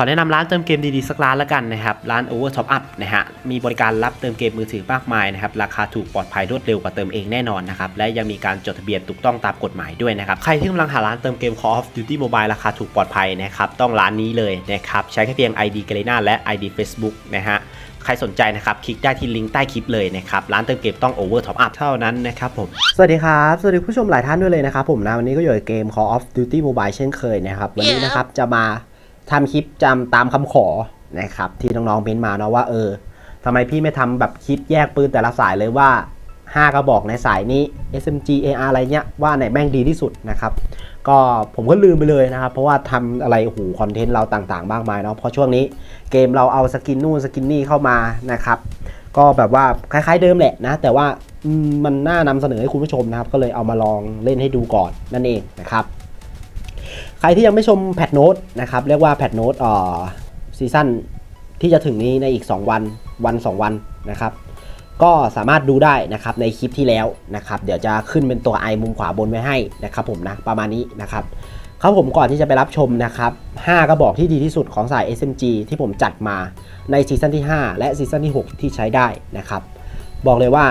อแนะนำร้านเติมเกมดีๆสักร้านละกันนะครับ ร้าน Over Top Up นะฮะ มีบริการรับเติมเกมมือถือมากมายนะครับ ราคาถูกปลอดภัยรวดเร็วกว่าเติมเองแน่นอนนะครับ และยังมีการจดทะเบียนถูกต้องตามกฎหมายด้วยนะครับ ใครที่กำลังหาร้านเติมเกม Call of Duty Mobile ราคาถูกปลอดภัยนะครับ ต้องร้านนี้เลยนะครับ ใช้แค่เพียง ID g a l e n a และ ID Facebook นะฮะใครสนใจนะครับ คลิกได้ที่ลิงก์ใต้คลิปเลยนะครับ ร้านเติมเกมต้อง Over Top Up เท่านั้นนะครับผม สวัสดีครับ สวัสดีผู้ชมหลายท่านด้วยเลยนะครับผมนะวันนี้ก็อยู่ในเกม Call of Duty Mobile เช่นเคยนะครับ วันนี้นะครับจะมา ทำคลิปจำตามคำขอนะครับที่น้องๆเม้นมาเนาะว่าเออทำไมพี่ไม่ทำแบบคลิปแยกปืนแต่ละสายเลยว่า 5 กระบอกในสายนี้ SMG AR อะไรเงี้ยว่าไหนแม่งดีที่สุดนะครับก็ผมก็ลืมไปเลยนะครับ เพราะว่าทำอะไรหูคอนเทนต์เราต่างๆมากมายเนาะเพราะช่วงนี้เกมเราเอาสกินนู่นสกินนี่เข้ามานะครับ ก็แบบว่าคล้ายๆเดิมแหละนะ แต่ว่ามันน่านำเสนอให้คุณผู้ชมนะครับ ก็เลยเอามาลองเล่นให้ดูก่อนนั่นเองนะครับ ใครที่ยังไม่ชมแพทโน้ตนะครับเรียกว่าแพทโน้ตอ่อซีซั่นที่จะถึงนี้ในอีก 2 วันวัน 2 วันนะครับก็สามารถดูได้นะครับในคลิปที่แล้วนะครับเดี๋ยวจะขึ้นเป็นตัวไอมุมขวาบนไว้ให้นะครับผมนะประมาณนี้นะครับครับผมก่อนที่จะไปรับชมนะครับ5กระบอกที่ดีที่สุดของสาย SMG ที่ผมจัดมาในซีซั่นที่ 5 และซีซั่นที่ 6 ที่ใช้ได้นะครับบอกเลยว่า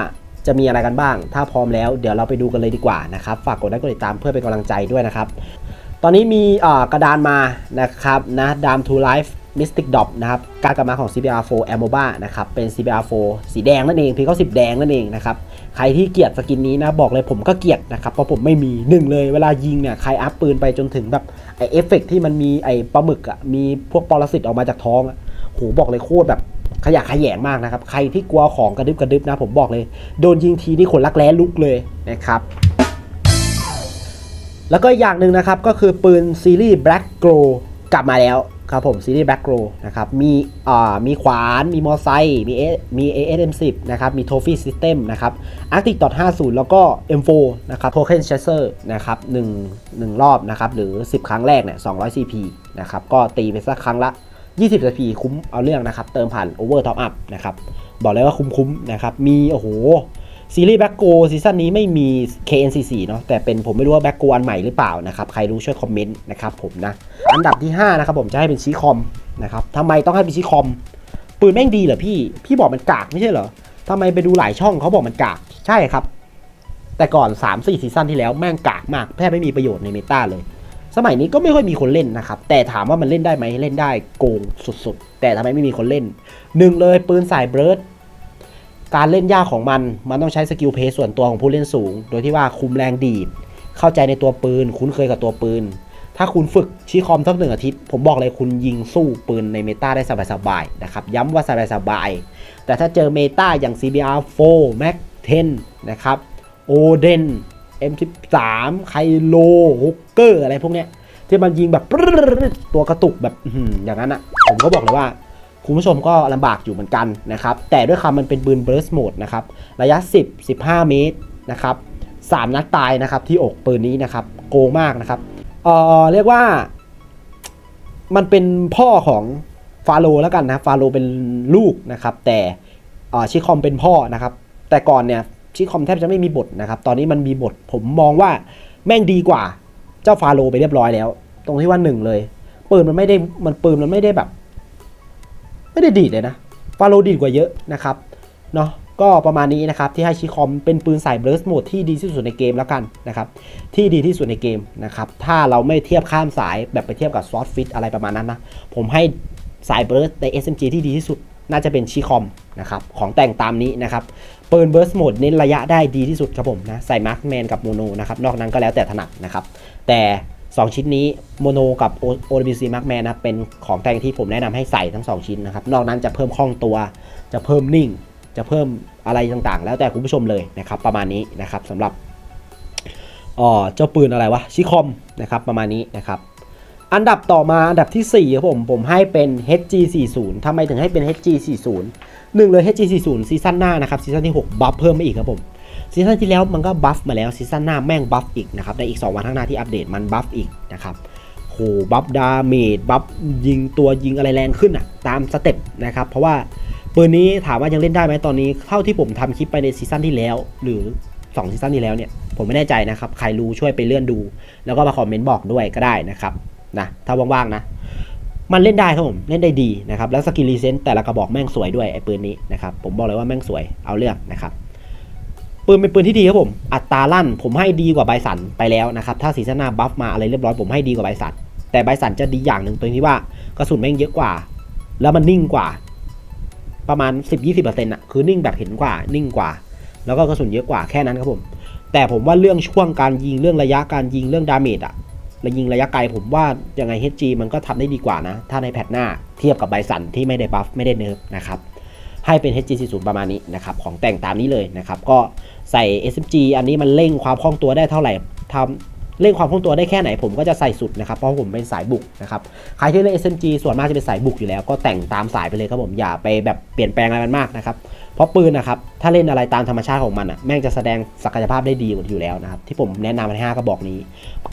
จะมีอะไรกันบ้าง ถ้าพร้อมแล้วเดี๋ยวเราไปดูกันเลยดีกว่านะครับฝากกดไลค์กดติดตามเพื่อเป็นกำลังใจด้วยนะครับ ตอนนี้มีกระดานมานะครับนะดามทูไลฟ์มิสติกดอ p นะครับการกลับมาของ CBR4 a m o b a นะครับเป็น CBR4 สีแดงนั่นเองพีเขาสิบแดงนั่นเองนะครับใครที่เกลียดสกินนี้นะบอกเลยผมก็เกลียดนะครับเพราะผมไม่มีหนึ่งเลยเวลายิงเนี่ยใครอัพปืนไปจนถึงแบบไอเอฟเฟกที่มันมีไอปลาหมึกอะมีพวกปรสิตออกมาจากท้องอะโหบอกเลยโคตรแบบขยะแขยงมากนะครับ ใครที่กลัวของกระดึบกระดึบนะผมบอกเลย โดนยิงทีนี่ขนรักแร้ลุกเลยนะครับ แล้วก็อีกอย่างหนึ่งนะครับก็คือปืนซีรีส์ Black Glow กลับมาแล้วครับผมซีรีส์ Black Glow นะครับมีอ่ามีขวานมีมอไซค์มี A มี ASM10 นะครับมี Trophy System นะครับ Arctic 50 แล้วก็ M4 นะครับ Token Chaser นะครับ1 1รอบนะครับหรือ 10 ครั้งแรกเนี่ย200 CP นะครับก็ตีไปสักครั้งละ 20 CP คุ้มเอาเรื่องนะครับ เติมผ่าน Over Top Up นะครับบอกเลยว่าคุ้มๆนะครับมีโอ้โห ซีรีส์แบ็กโกซีซั่นนี้ไม่มี KNCC เนาะแต่เป็นผมไม่รู้ว่าแบ็กโกอันใหม่หรือเปล่านะครับ ใครรู้ช่วยคอมเมนต์นะครับผมนะ อันดับที่ 5 นะครับผมจะให้เป็นชีคอมนะครับทำไมต้องให้เป็นชีคอม ปืนแม่งดีเหรอพี่ พี่บอกมันกากไม่ใช่เหรอทำไมไปดูหลายช่องเขาบอกมันกากใช่ครับ แต่ก่อน 3-4ซีซั่นที่แล้วแม่งกากมากแทบไม่มีประโยชน์ในเมตาเลย สมัยนี้ก็ไม่ค่อยมีคนเล่นนะครับ แต่ถามว่ามันเล่นได้ไหมเล่นได้โกงสุดๆ แต่ทำไมไม่มีคนเล่นหนึ่งเลยปืนสายเบิร์ด การเล่นยากของมัน มันต้องใช้สกิลเพย์ส่วนตัวของผู้เล่นสูง โดยที่ว่าคุมแรงดีด เข้าใจในตัวปืน คุ้นเคยกับตัวปืน ถ้าคุณฝึกชี้คอมสักหนึ่งอาทิตย์ ผมบอกเลยคุณยิงสู้ปืนในเมตาได้สบายๆนะครับ ย้ำว่าสบายๆ แต่ถ้าเจอเมตาอย่าง CBR4 Mac 10 นะครับโอเดน M13 ไคโลฮุกเกอร์อะไรพวกเนี้ยที่มันยิงแบบตัวกระตุกแบบอย่างนั้นอะ ผมก็บอกเลยว่า คุณผู้ชมก็ลำบากอยู่เหมือนกันนะครับ แต่ด้วยคำมันเป็นปืน burst mode นะครับ ระยะ 10 15 เมตรนะครับ3นัดตายนะครับที่อกปืนนี้นะครับ โกงมากนะครับเอ่อเรียกว่า มันเป็นพ่อของฟาโรแล้วกันนะฟาโรเป็นลูกนะครับ แต่ชิคอมเป็นพ่อนะครับ แต่ก่อนเนี่ยชิคอมแทบจะไม่มีบทนะครับ ตอนนี้มันมีบทผมมองว่าแม่งดีกว่าเจ้าฟาโรไปเรียบร้อยแล้ว ตรงที่ว่าหนึ่งเลยปืนมันไม่ได้มันปืนมันไม่ได้แบบ ไม่ได้ดีดเลยนะฟาโรดีดกว่าเยอะนะครับเนาะก็ประมาณนี้นะครับ ที่ให้ชิคอมเป็นปืนสายเบรสโหมดที่ดีที่สุดในเกมแล้วกันนะครับ ที่ดีที่สุดในเกมนะครับ ถ้าเราไม่เทียบข้ามสายแบบไปเทียบกับซอสฟิตอะไรประมาณนั้นนะ ผมให้สายเบรสใน SMG ที่ดีที่สุดน่าจะเป็นชิคอมนะครับของแต่งตามนี้นะครับปืนเบิร์สโหมดเน้นระยะได้ดีที่สุดครับผมนะใส่มาร์คแมนกับโมโนนะครับนอกนั้นก็แล้วแต่ถนัดนะครับแต่ 2 ชิ้นนี้โมโนกับ OWC Markman นนะเป็นของแต่งที่ผมแนะนำให้ใส่ทั้ง 2 ชิ้นนะครับ นอกนั้นจะเพิ่มคล่องตัว จะเพิ่มนิ่ง จะเพิ่มอะไรต่างๆ แล้วแต่คุณผู้ชมเลยนะครับ ประมาณนี้นะครับสำหรับเจ้าปืนอะไรวะชิคอมนะครับประมาณนี้นะครับอันดับต่อมาอันดับที่4ครับผมผมให้เป็น HG40 ทำไมถึงให้เป็น HG40 หนึ่งเลย HG40 ซีซั่นหน้านะครับซีซั่นที่ 6 บัฟเพิ่มมาอีกครับผม ซีซั่นที่แล้วมันก็บัฟมาแล้วซีซั่นหน้าแม่งบัฟอีกนะครับในอีก 2 วันข้างหน้าที่อัปเดตมันบัฟอีกนะครับโหบัฟดาเมจบัฟยิงตัวยิงอะไรแรงขึ้นอะตามสเต็ปนะครับเพราะว่าปืนนี้ถามว่ายังเล่นได้ไหมตอนนี้เท่าที่ผมทำคลิปไปในซีซั่นที่แล้ว หรือ2ซีซั่นที่แล้วเนี่ยผมไม่แน่ใจนะครับใครรู้ช่วยไปเลื่อนดู แล้วก็มาคอมเมนต์บอกด้วยก็ได้นะครับนะถ้าว่างๆนะมันเล่นได้ครับผม เล่นได้ดีนะครับ แล้วสกิลรีเซนต์แต่ละกระบอกแม่งสวยด้วยไอ้ปืนนี้นะครับ ผมบอกเลยว่าแม่งสวยเอาเรื่องนะครับ ปืนเป็นปืนที่ดีครับผม อัตราลั่นผมให้ดีกว่าไบสันไปแล้วนะครับ ถ้าซีซั่นาบัฟมาอะไรเรียบร้อยผมให้ดีกว่าไบสัน แต่ไบสันจะดีอย่างหนึ่งตรงที่ว่ากระสุนแม่งเยอะกว่า แล้วมันนิ่งกว่า ประมาณ 10-20%อะคือนิ่งแบบเห็นกว่า นิ่งกว่า แล้วก็กระสุนเยอะกว่าแค่นั้นครับผม แต่ผมว่าเรื่องช่วงการยิงเรื่องระยะการยิงเรื่องดาเมจอะระยิงระยะไกลผมว่ายังไง HG มันก็ทำได้ดีกว่านะ ถ้าในแพทหน้าเทียบกับไบสันที่ไม่ได้บัฟไม่ได้เนิร์ฟนะครับ ให้เป็น HG 40 ประมาณนี้นะครับของแต่งตามนี้เลยนะครับก็ใส่ SMG อันนี้มันเร่งความคล่องตัวได้เท่าไหร่ทำเร่งความคล่องตัวได้แค่ไหนผมก็จะใส่สุดนะครับเพราะผมเป็นสายบุกนะครับใครที่เล่น SMG ส่วนมากจะเป็นสายบุกอยู่แล้วก็แต่งตามสายไปเลยครับผมอย่าไปแบบเปลี่ยนแปลงอะไรมันมากนะครับเพราะปืนนะครับถ้าเล่นอะไรตามธรรมชาติของมันอะแม่งจะแสดงศักยภาพได้ดีกว่าอยู่แล้วนะครับที่ผมแนะนำในห้ากระบอกนี้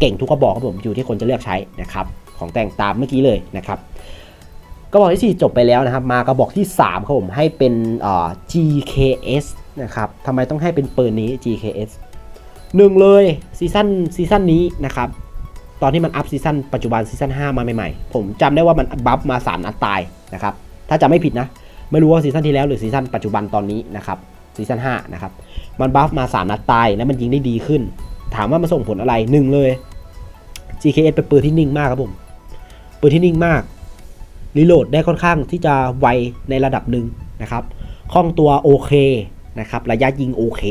เก่งทุกกระบอกครับผมอยู่ที่คนจะเลือกใช้นะครับของแต่งตามเมื่อกี้เลยนะครับ ระบอกที่ 4 จบไปแล้วนะครับ มากระบอกที่ 3 ครับผม ให้เป็นเอ่อ GKS นะครับทำไมต้องให้เป็นปืนนี้ GKS หนึ่งเลยซีซั่นซีซั่นนี้นะครับตอนที่มันอัพซีซั่นปัจจุบันซีซั่น5มาใหม่ๆ ผมจำได้ว่ามันบัฟมา3นัดตายนะครับถ้าจำไม่ผิดนะ ไม่รู้ว่าซีซั่นที่แล้วหรือซีซั่นปัจจุบันตอนนี้นะครับซีซั่น5นะครับมันบัฟมา 3 นัดตายแล้วมันยิงได้ดีขึ้น ถามว่ามันส่งผลอะไรหนึ่งเลย GKS เป็นปืนที่นิ่งมากครับผมปืนที่นิ่งมาก รีโหลดได้ค่อนข้างที่จะไวในระดับหนึ่งนะครับคล่องตัวโอเคนะครับระยะยิงโอเค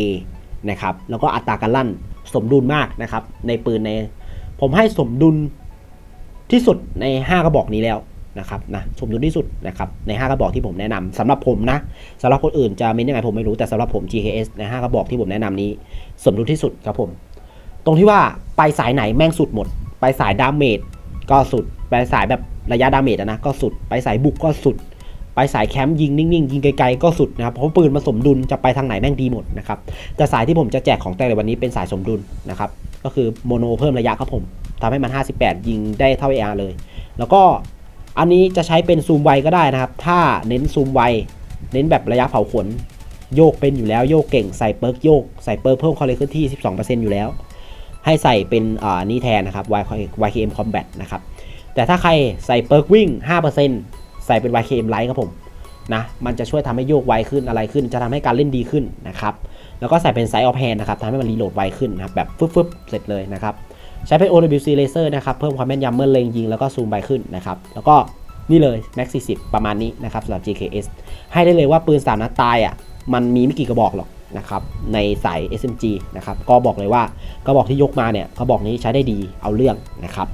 นะครับแล้วก็อัตราการลั่นสมดุลมากนะครับในปืนใน ผมให้สมดุลที่สุดใน 5 กระบอกนี้แล้วนะครับนะสมดุลที่สุดนะครับใน 5 กระบอกที่ผมแนะนำสำหรับผมนะสำหรับคนอื่นจะเม้นยังไงผมไม่รู้แต่สำหรับผม GKS ใน 5 กระบอกที่ผมแนะนำนี้ สมดุลที่สุดครับผม ตรงที่ว่าไปสายไหนแม่งสุดหมด ไปสายดาเมจก็สุด ไปสายแบบระยะดาเมจนะก็สุด ไปสายบุกก็สุด ไปสายแคมป์ยิงนิ่งๆยิงไกลๆก็สุดนะครับเพราะปืนมันสมดุลจะไปทางไหนแม่งดีหมดนะครับแต่สายที่ผมจะแจกของแต่ในวันนี้เป็นสายสมดุลนะครับก็คือโมโนเพิ่มระยะครับผมทำให้มัน 58 ยิงได้เท่า AR เลย แล้วก็อันนี้จะใช้เป็นซูมไวก็ได้นะครับ ถ้าเน้นซูมไว เน้นแบบระยะเผาขน โยกเป็นอยู่แล้วโยกเก่งใส่เปิร์กโยกใส่เปิร์กเพิ่มคอลเลคที่ 12%อยู่แล้ว ให้ใส่เป็นอ่านี่แทนนะครับ YKM Combat นะครับ แต่ถ้าใครใส่เปิร์กวิ่ง 5%ใส่เป็น YKM Light ครับผมนะมันจะช่วยทำให้โยกไวขึ้นอะไรขึ้น จะทำให้การเล่นดีขึ้นนะครับแล้วก็ใส่เป็นไซส์ออฟแฮนนะครับทำให้มันรีโหลดไวขึ้นนะครับแบบฟึบๆเสร็จเลยนะครับใช้เป็น OWC Laser นะครับเพิ่มความแม่นยำเมื่อเล็งยิงแล้วก็ซูมไวขึ้นนะครับแล้วก็นี่เลย Max 40 ประมาณนี้นะครับสำหรับ GKS ให้ได้เลยว่าปืนสามนัดตายอะมันมีไม่กี่กระบอกหรอกนะครับในสาย SMG นะครับก็บอกเลยว่ากระบอกที่ยกมาเนี่ยกระบอกนี้ใช้ได้ดีเอาเรื่องนะครับ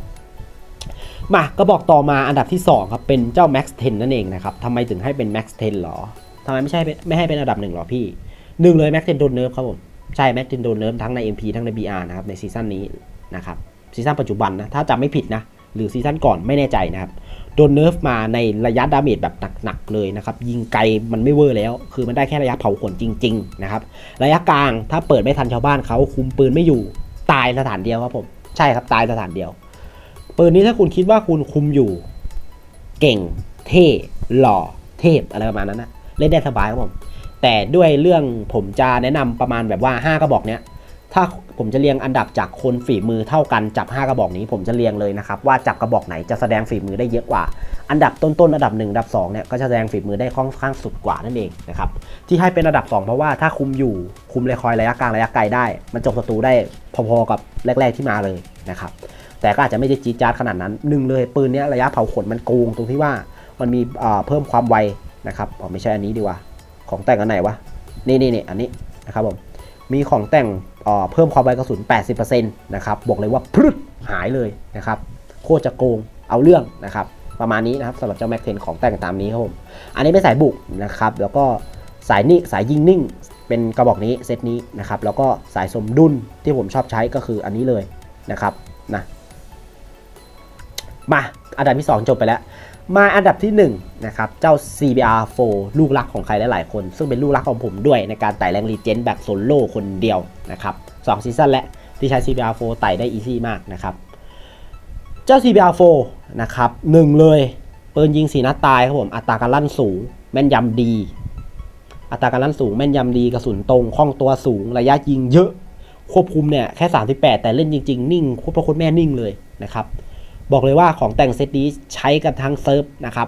มากระบอกต่อมาอันดับที่ 2 ครับเป็นเจ้า Max 10 นั่นเองนะครับทำไมถึงให้เป็น Max 10หรอทำไมไม่ใช่ไม่ให้เป็นอันดับหนึ่งหรอพี่หนึ่งเลย Max 10โดนเนิร์ฟครับผมใช่ Max 10โดนเนิร์ฟทั้งใน MP ทั้งใน BR นะครับในซีซั่นนี้นะครับซีซั่นปัจจุบันนะถ้าจำไม่ผิดนะหรือซีซั่นก่อนไม่แน่ใจนะครับโดนเนิร์ฟมาในระยะดาเมจแบบหนักๆเลยนะครับยิงไกลมันไม่เวอร์แล้ว คือมันได้แค่ระยะเผาขนจริงๆนะครับระยะกลางถ้าเปิดไม่ทันชาวบ้านเขาคุมปืนไม่อยู่ตายสถานเดียวครับผมใช่ครับตายสถานเดียว ปืนนี้ถ้าคุณคิดว่าคุณคุมอยู่ เก่ง เท่หล่อ เทพอะไรประมาณนั้นนะเล่นได้สบายครับผมแต่ด้วยเรื่องผมจะแนะนำประมาณแบบว่า 5 กระบอกเนี้ยถ้าผมจะเรียงอันดับจากคนฝีมือเท่ากันจับ 5 กระบอกนี้ ผมจะเรียงเลยนะครับว่าจับกระบอกไหนจะแสดงฝีมือได้เยอะกว่า อันดับต้นๆอันดับ1อันดับ2เนี่ยก็จะแสดงฝีมือได้ค่อนข้างสุดกว่านั่นเองนะครับที่ให้เป็นอันดับ 2 เพราะว่าถ้าคุมอยู่คุมเลยคอยระยะกลางระยะไกลได้ มันจบศัตรูได้พอๆกับแรก ๆที่มาเลยนะครับ แต่ก็อาจจะไม่ได้จี๊ดจ๊าดขนาดนั้นหนึ่งเลยปืนนี้ระยะเผาขนมันโกงตรงที่ว่ามันมีเพิ่มความไวนะครับอ๋อไม่ใช่อันนี้ดีกว่า ของแต่งอันไหนวะนี่นี่นี่อันนี้นะครับผมมีของแต่งเอ่อเพิ่มความไวกระสุน 80%นะครับบอกเลยว่าพรึดหายเลยนะครับโคตรจะโกงเอาเรื่องนะครับประมาณนี้นะครับสำหรับเจ้าแม็กเทนของแต่งตามนี้ครับผมอันนี้เป็นสายบุกนะครับแล้วก็สายนิ่งสายยิงนิ่ง เป็นกระบอกนี้เซตนี้นะครับแล้วก็สายสมดุลที่ผมชอบใช้ก็คืออันนี้เลยนะครับนะ มาอันดับที่ 2 จบไปแล้ว มาอันดับที่1นะครับเจ้า CBR4 ลูกรักของใครหลายๆคน ซึ่งเป็นลูกรักของผมด้วยในการไต่แรงรีเจนแบบโซโล่คนเดียวนะครับสองซีซั่นและที่ใช้ CBR4 ไต่ได้อีซี่มากนะครับเจ้า CBR4 นะครับหนึ่งเลยปืนยิงสีนัดตายครับผมอัตราการลั่นสูง แม่นยำดี อัตราการลั่นสูง แม่นยำดีกระสุนตรงคล่องตัวสูง ระยะยิงเยอะควบคุมเนี่ยแค่ 38 แต่เล่นจริง ๆ นิ่งควบคุมแม่นิ่งเลยนะครับ บอกเลยว่าของแต่งเซตนี้ใช้กันทั้งเซิร์ฟนะครับ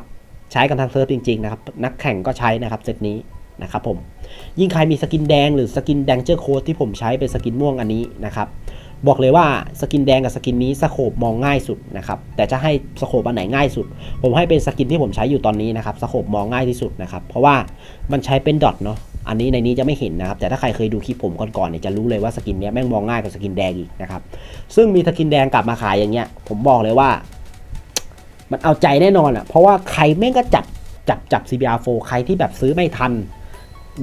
ใช้กันทั้งเซิร์ฟจริงๆนะครับนักแข่งก็ใช้นะครับเซตนี้นะครับผมยิ่งใครมีสกินแดงหรือสกินแดงเจอร์โค้ดที่ผมใช้เป็นสกินม่วงอันนี้นะครับบอกเลยว่าสกินแดงกับสกินนี้สโคบมองง่ายสุดนะครับแต่จะให้สโคบอันไหนง่ายสุด ผมให้เป็นสกินที่ผมใช้อยู่ตอนนี้นะครับสโคบมองง่ายที่สุดนะครับเพราะว่ามันใช้เป็นดอทเนาะ อันนี้ในนี้จะไม่เห็นนะครับ แต่ถ้าใครเคยดูคลิปผมก่อนๆเนี่ยจะรู้เลยว่าสกินเนี้ยแม่งมองง่ายกว่าสกินแดงอีกนะครับ ซึ่งมีสกินแดงกลับมาขายอย่างเงี้ย ผมบอกเลยว่า มันเอาใจแน่นอนอะ เพราะว่าใครแม่งก็จับจับจับ CBR4 ใครที่แบบซื้อไม่ทัน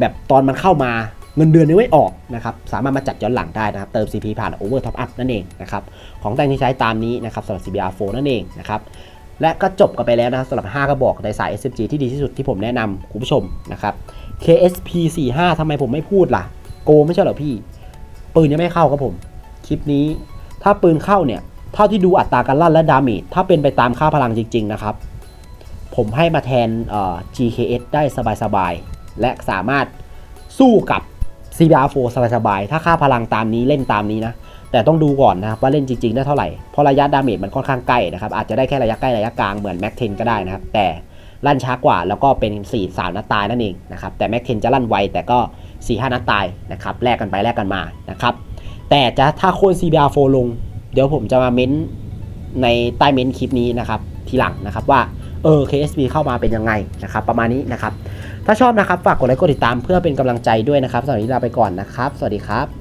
แบบตอนมันเข้ามาเงินเดือนยังไม่ออกนะครับ สามารถมาจัดย้อนหลังได้นะครับ เติม CP ผ่าน Over Top Up นั่นเองนะครับ ของแต่งที่ใช้ตามนี้นะครับสำหรับ CBR4 นั่นเองนะครับและก็จบกันไปแล้วนะครับสำหรับ 5 กระบอกในสาย SMG ที่ดีที่สุดที่ผมแนะนำคุณผู้ชมนะครับ KSP 45ทำไมผมไม่พูดล่ะ โกไม่ใช่เหรอพี่ ปืนยังไม่เข้าครับผม คลิปนี้ ถ้าปืนเข้าเนี่ย เท่าที่ดูอัตราการลั่นและดาเมจถ้าเป็นไปตามค่าพลังจริง ๆ นะครับ ผมให้มาแทนเอ่อ GKS ได้สบายๆ และสามารถสู้กับ CBR4 สบายๆ ถ้าค่าพลังตามนี้เล่นตามนี้นะ แต่ต้องดูก่อนนะครับว่าเล่นจริง ๆ ได้เท่าไหร่ เพราะระยะดาเมจมันค่อนข้างใกล้นะครับ อาจจะได้แค่ระยะใกล้ระยะกลางเหมือนแม็กเทนก็ได้นะครับ แต่ ลั่นช้ากว่า แล้วก็เป็น4 3นัดตายนั่นเองนะครับแต่แม็กเทนจะลั่นไวแต่ก็4 5นัดตายนะครับแลกกันไปแลกกันมานะครับแต่จะถ้าโค่น CBR4 ลง เดี๋ยวผมจะมาเม้นในใต้เม้นคลิปนี้นะครับทีหลังนะครับว่าเออ KSP เข้ามาเป็นยังไงนะครับประมาณนี้นะครับถ้าชอบนะครับฝากกดไลค์กดติดตามเพื่อเป็นกำลังใจด้วยนะครับสำหรับวันนี้ลาไปก่อนนะครับ สวัสดีครับ